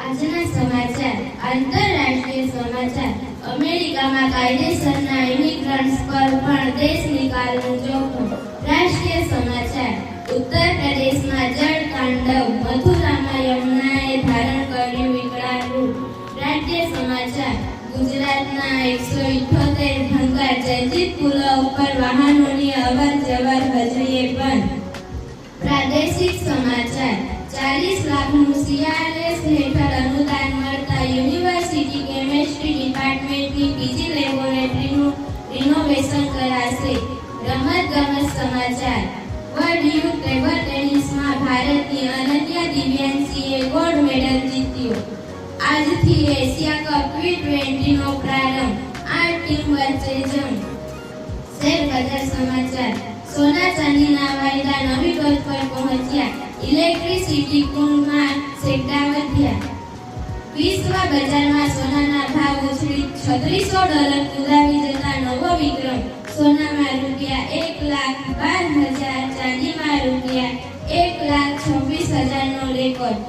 આજના સમાચાર, આંતરરાષ્ટ્રીય સમાચાર. અમેરિકામાં કાયદેસરના ઇમિગ્રન્ટ્સ પર પણ દેશ નિકાલનું જોખમ. રાષ્ટ્રીય સમાચાર ઉત્તર પ્રદેશમાં જળ તાંડવ મથુરામાં યમુનાએ ધારણ કર્યું વિકરાળ રૂપ રાજ્ય સમાચાર, ગુજરાતના એકસો ઇઠોતેર ભંગાર જયજીત પુલો ઉપર વાહનોની અવર જવર હજરીએ બંધ. પ્રાદેશિક સમાચાર, ચાલીસ લાખનું સીઆરએસ હેઠળ ડિપાર્ટમેન્ટની બીજી લેબોરેટરીનું રિનોવેશન કરાશે. રમત ગમત સમાચાર. વર્લ્ડ યુથ ટેબલ ટેનિસમાં ભારતની અનન્યા દિવ્યાંશીએ ગોલ્ડ મેડલ જીત્યો. આજથી એશિયા કપ ટી ટ્વેન્ટીનો પ્રારંભ. આઠ ટીમ વચ્ચે જંગ. શેર બજાર સમાચાર. સોના ચાંદીના વાયદા નવી ટોચ પર પહોંચ્યા. ઇલેક્ટ્રિસિટી કુંડમાં વધ્યા વિશ્વ બજારમાં સોનાના ભાવ ઉછળી છત્રીસો ડોલર પુરાવી જતા નવો વિક્રમ. સોનામાં રૂપિયા એક લાખ બાર હજાર, ચાંદીમાં રૂપિયા એક લાખ છવ્વીસ હજારનો રેકોર્ડ